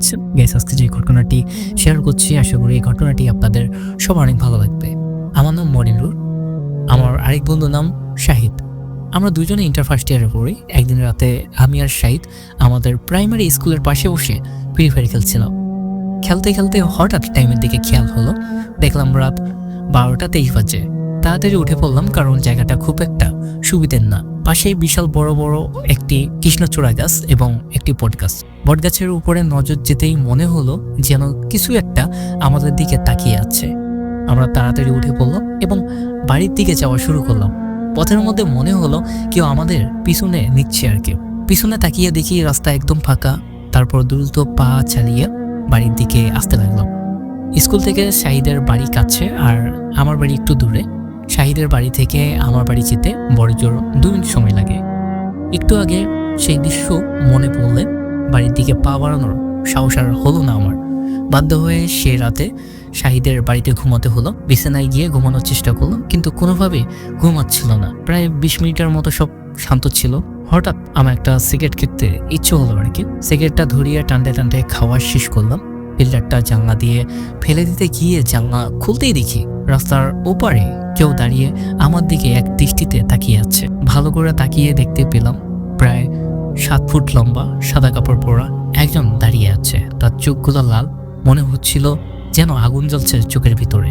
আছেন গেস আজকে যে ঘটনাটি শেয়ার করছি, আশা করি এই ঘটনাটি আপনাদের সবার অনেক ভালো লাগবে। আমার নাম মনিরুর আমার আরেক বন্ধুর নাম শাহিদ। আমরা দুজনে ইন্টার ফার্স্ট ইয়ারে পড়ি। একদিন রাতে আমি আর শাহিদ আমাদের প্রাইমারি স্কুলের পাশে বসে ফ্রি ফায়ার খেলছিলাম। খেলতে খেলতে হঠাৎ টাইমের দিকে খেয়াল হলো। দেখলাম রাত বারোটা তেইশ বাজে। তাড়াতাড়ি উঠে পড়লাম কারণ জায়গাটা খুব একটা সুবিধের না। পাশেই বিশাল বড় বড় একটি কৃষ্ণচূড়া গাছ এবং একটি বট গাছ। বট গাছের উপরে নজর যেতেই মনে হলো যেন কিছু একটা আমাদের দিকে তাকিয়ে আছে। আমরা তাড়াতাড়ি উঠে পড়লাম এবং বাড়ির দিকে যাওয়া শুরু করলাম। পথের মধ্যে মনে হলো কেউ আমাদের পিছনে নিচ্ছে আর কেউ পিছনে তাকিয়ে দেখি রাস্তা একদম ফাঁকা। তারপর দ্রুত পা চালিয়ে বাড়ির দিকে আসতে লাগলাম। স্কুল থেকে শাহিদের বাড়ি কাছে আর আমার বাড়ি একটু দূরে। শাহিদের বাড়ি থেকে আমার বাড়ি যেতে বড় জোর দু মিনিট সময় লাগে। একটু আগে সেই দৃশ্য মনে পড়লে বাড়ির দিকে পা বাড়ানোর সাহস আর হলো না আমার। বাধ্য হয়ে সে রাতে শাহিদের বাড়িতে ঘুমাতে হলো, বিছানায় গিয়ে ঘুমানোর চেষ্টা করলাম কিন্তু কোনোভাবে ঘুমাচ্ছিল না। প্রায় বিশ মিনিটের মতো সব শান্ত ছিল। হঠাৎ আমার একটা সিগারেট খেতে ইচ্ছে হলো আর কি। সিগারেটটা ধরিয়ে টানতে টানতে খাওয়া শেষ করলাম। ফিল্টারটা জানলা দিয়ে ফেলে দিতে গিয়ে জানলা খুলতেই দেখি রাস্তার ওপারে কেউ দাঁড়িয়ে আমার দিকে এক দৃষ্টিতে তাকিয়ে আছে। ভালো করে তাকিয়ে দেখতে পেলাম প্রায় সাত ফুট লম্বা সাদা কাপড় পরা একজন দাঁড়িয়ে আছে। তার চোখগুলো লাল, মনে হচ্ছিল যেন আগুন জ্বলছে চোখের ভিতরে।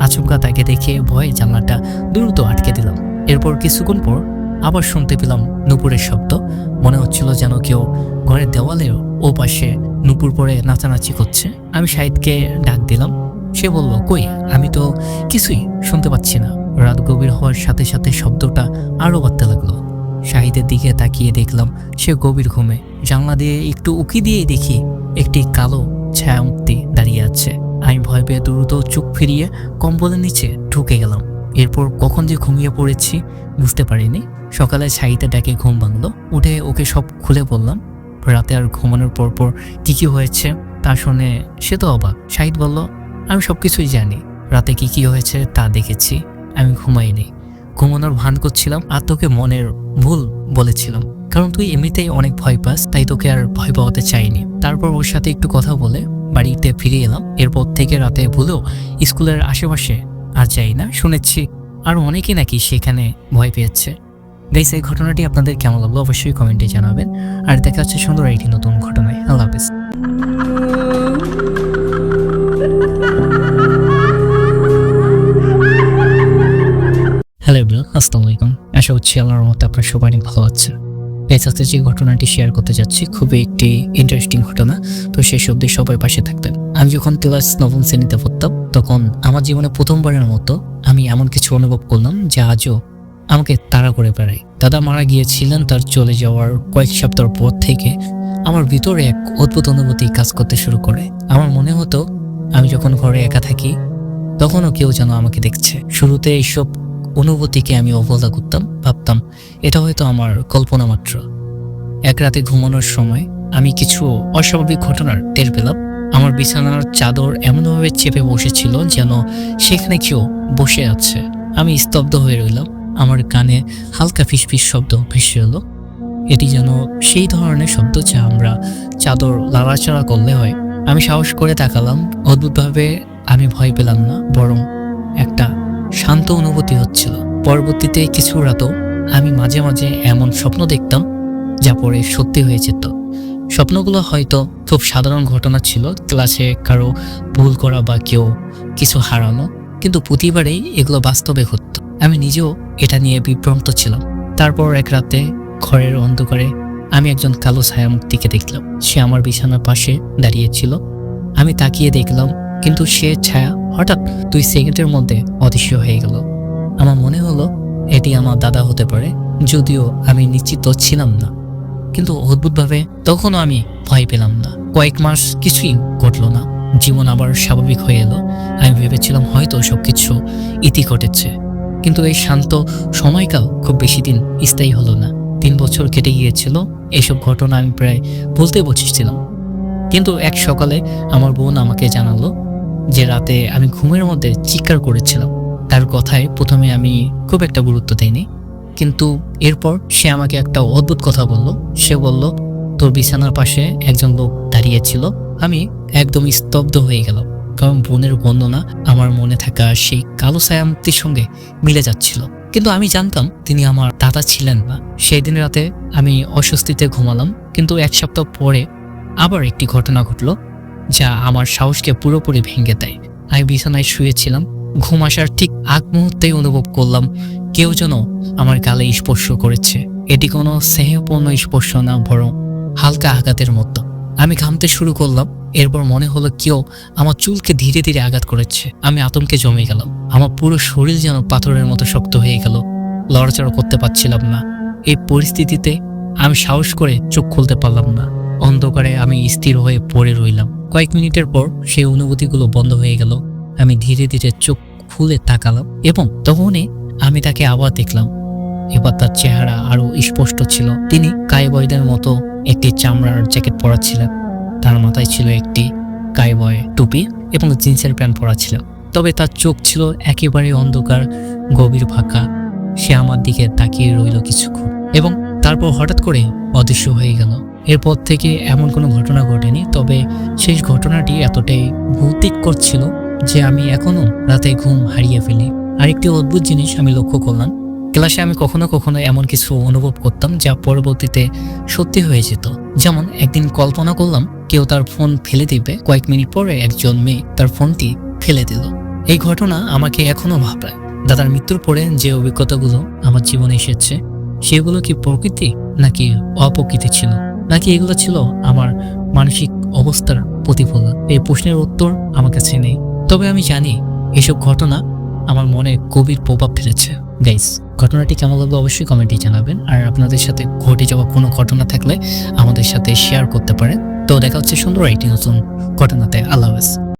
আচমকা তাকে দেখে ভয়ে জানলাটা দ্রুত আটকে দিলাম। এরপর কিছুক্ষণ পর আবার শুনতে পেলাম নুপুরের শব্দ। মনে হচ্ছিল যেন কেউ ঘরের দেওয়ালের ও পাশে নুপুর পরে নাচানাচি করছে। আমি শাহিদকে ডাক দিলাম সে বলল, কই, আমি তো কিছুই শুনতে পাচ্ছি না। রাত গভীর হওয়ার সাথে সাথে শব্দটা আরও বাড়তে লাগল। শাহিদের দিকে তাকিয়ে দেখলাম সে গভীর ঘুমে। জানলা দিয়ে একটু উকি দিয়ে দেখি একটি কালো ছায়ামূর্তি দাঁড়িয়ে আছে। আমি ভয় পেয়ে দ্রুত চোখ ফিরিয়ে কম্বলের নিচে ঢুকে গেলাম। এরপর কখন যে ঘুমিয়ে পড়েছি বুঝতে পারিনি। সকালে শাহিতে ডাকে ঘুম ভাঙলো। উঠে ওকে সব খুলে বললাম, রাতে আর ঘুমানোর পর পর কী কী হয়েছে? তা শুনে সে তো অবাক। শাহিদ বলল আমি সব কিছুই জানি। রাতে কি কি হয়েছে তা দেখেছি। আমি ঘুমাইনি। ঘুমানোর ভান করছিলাম আর তোকে মনের ভুল বলেছিলাম। কারণ তুই এমনিতেই অনেক ভয় পাস, তাই তোকে আর ভয় পাওয়াতে চাইনি। তারপর ওর সাথে একটু কথা বলে বাড়িতে ফিরে এলাম। এরপর থেকে রাতে ভুলেও স্কুলের আশেপাশে আর যাই না, শুনেছি আর অনেকে নাকি সেখানে ভয় পেয়েছে। গাইস এই ঘটনাটি আপনাদের কেমন লাগল অবশ্যই কমেন্টে জানাবেন। আর দেখা হচ্ছে সুন্দর একটি নতুন ঘটনায়। আল্লাহ হাফিজ। আসসালামু আলাইকুম। আশা হচ্ছি আল্লাহর মতো আপনার সবাই অনেক ভালো আছে এই সাথে যে ঘটনাটি শেয়ার করতে যাচ্ছি। খুবই একটি ইন্টারেস্টিং ঘটনা। তো সেই অবধি সবাই পাশে থাকতেন আমি যখন ক্লাস নবম শ্রেণীতে পড়তাম, তখন আমার জীবনে প্রথমবারের মতো আমি এমন কিছু অনুভব করলাম যা আজও আমাকে তাড়া করে বেড়ায়। দাদা মারা গিয়েছিলেন, তার চলে যাওয়ার কয়েক সপ্তাহ পর থেকে আমার ভিতরে এক অদ্ভুত অনুভূতি কাজ করতে শুরু করে। আমার মনে হতো, আমি যখন ঘরে একা থাকি, তখনও কেউ যেন আমাকে দেখছে। শুরুতে এইসব অনুভূতিকে আমি অবহেলা করতাম, ভাবতাম, এটা হয়তো আমার কল্পনা মাত্র। এক রাতে ঘুমানোর সময় আমি কিছু অস্বাভাবিক ঘটনার টের পেলাম। আমার বিছানার চাদর এমনভাবে চেপে বসেছিল যেন সেখানে কেউ বসে আছে। আমি স্তব্ধ হয়ে রইলাম। আমার কানে হালকা ফিসফিস শব্দ ভেসে এলো। এটি যেন সেই ধরনের শব্দ যা আমরা চাদর লাড়াচাড়া করলে হয়। আমি সাহস করে তাকালাম। অদ্ভুতভাবে আমি ভয় পেলাম না, বরং একটা শান্ত অনুভূতি হচ্ছিল। পরবর্তীতে কিছু রাতও আমি মাঝে মাঝে এমন স্বপ্ন দেখতাম, যা পরে সত্যি হয়ে যেত। স্বপ্নগুলো হয়তো খুব সাধারণ ঘটনা ছিল, ক্লাসে কারও ভুল করা বা কেউ কিছু হারানো, কিন্তু প্রতিবারেই এগুলো বাস্তবে ঘটত। আমি নিজেও এটা নিয়ে বিভ্রান্ত ছিলাম। তারপর এক রাতে ঘরের অন্ধকারে আমি একজন কালো ছায়ামূর্তিকে দেখলাম। সে আমার বিছানার পাশে দাঁড়িয়েছিল আমি তাকিয়ে দেখলাম কিন্তু সে ছায়া হঠাৎ দুই সেকেন্ডের মধ্যে অদৃশ্য হয়ে গেল। আমার মনে হলো, এটি আমার দাদা হতে পারে, যদিও আমি নিশ্চিত ছিলাম না। কিন্তু অদ্ভুতভাবে তখনও আমি ভয় পেলাম না। কয়েক মাস কিছুই ঘটলো না। জীবন আবার স্বাভাবিক হয়ে এলো। আমি ভেবেছিলাম হয়তো সবকিছু ইতি ঘটেছে। কিন্তু এই শান্ত সময়কাল খুব বেশি দিন স্থায়ী হলো না। তিন বছর কেটে গিয়েছিল, এসব ঘটনা আমি প্রায় বলতে বসেছিলাম। কিন্তু এক সকালে আমার বোন আমাকে জানালো যে রাতে আমি ঘুমের মধ্যে চিৎকার করেছিলাম, তার কথায় প্রথমে আমি খুব একটা গুরুত্ব দিইনি। কিন্তু এরপর সে আমাকে একটা অদ্ভুত কথা বলল। সে বলল, তোর বিছানার পাশে একজন লোক দাঁড়িয়েছিল আমি একদম স্তব্ধ হয়ে গেলাম। কারণ বোনের বর্ণনা আমার মনে থাকা সেই কালো ছায়ামূর্তির সঙ্গে মিলে যাচ্ছিল। কিন্তু আমি জানতাম তিনি আমার দাদা ছিলেন না। সেই দিন রাতে আমি অস্বস্তিতে ঘুমালাম। কিন্তু এক সপ্তাহ পরে আবার একটি ঘটনা ঘটলো। যা আমার সাহসকে পুরোপুরি ভেঙে দেয়। আমি বিছানায় শুয়েছিলাম, ঘুম আসার ঠিক আগ মুহূর্তেই অনুভব করলাম, কেউ যেন আমার গালে স্পর্শ করেছে। এটি কোনো স্নেহপূর্ণ স্পর্শ না, বরং হালকা আঘাতের মতো। আমি ঘামতে শুরু করলাম, এরপর মনে হলো কেউ আমার চুলকে ধীরে ধীরে আঘাত করেছে। আমি আতঙ্কে জমে গেলাম, আমার পুরো শরীর যেন পাথরের মতো শক্ত হয়ে গেল। লড়াচড়া করতে পারছিলাম না। এই পরিস্থিতিতে আমি সাহস করে চোখ খুলতে পারলাম না। অন্ধকারে আমি স্থির হয়ে পড়ে রইলাম। কয়েক মিনিটের পর সেই অনুভূতিগুলো বন্ধ হয়ে গেল। আমি ধীরে ধীরে চোখ খুলে তাকালাম এবং তখনই আমি তাকে আবার দেখলাম। এবার তার চেহারা আরও স্পষ্ট ছিল। তিনি কায়বয়দের মতো একটি চামড়ার জ্যাকেট পরা ছিলেন তার মাথায় ছিল একটি কায়বয় টুপি এবং জিন্সের প্যান্ট পরা ছিল তবে তার চোখ ছিল একেবারে অন্ধকার, গভীর ফাঁকা। সে আমার দিকে তাকিয়ে রইল কিছুক্ষণ এবং তারপর হঠাৎ করে অদৃশ্য হয়ে গেল। এরপর থেকে এমন কোনো ঘটনা ঘটেনি, তবে শেষ ঘটনাটি এতটাই ভৌতিক করছিল যে আমি এখনও রাতে ঘুম হারিয়ে ফেলি। আরেকটি অদ্ভুত জিনিস আমি লক্ষ্য করলাম। ক্লাসে আমি কখনো কখনো এমন কিছু অনুভব করতাম যা পরবর্তীতে সত্যি হয়ে যেত। যেমন, একদিন কল্পনা করলাম, কেউ তার ফোন ফেলে দিবে, কয়েক মিনিট পরে একজন মেয়ে তার ফোনটি ফেলে দিল। এই ঘটনা আমাকে এখনও ভাবায় দাদার মৃত্যুর পরে যে অভিজ্ঞতাগুলো আমার জীবনে এসেছে সেগুলো কি প্রকৃতি নাকি অপ্রকৃতি ছিল? নাকি এগুলো ছিল আমার মানসিক অবস্থার প্রতিফলন? এই প্রশ্নের উত্তর আমার কাছে নেই। তবে আমি জানি এসব ঘটনা আমার মনে গভীর প্রভাব ফেলেছে। গাইস, ঘটনাটি কেমন লাগবে অবশ্যই কমেন্টে জানাবেন। আর আপনাদের সাথে ঘটে যাওয়া কোনো ঘটনা থাকলে আমাদের সাথে শেয়ার করতে পারেন। তো দেখা হচ্ছে সুন্দর একটি নতুন ঘটনাতে। আল্লাহ হাফেজ।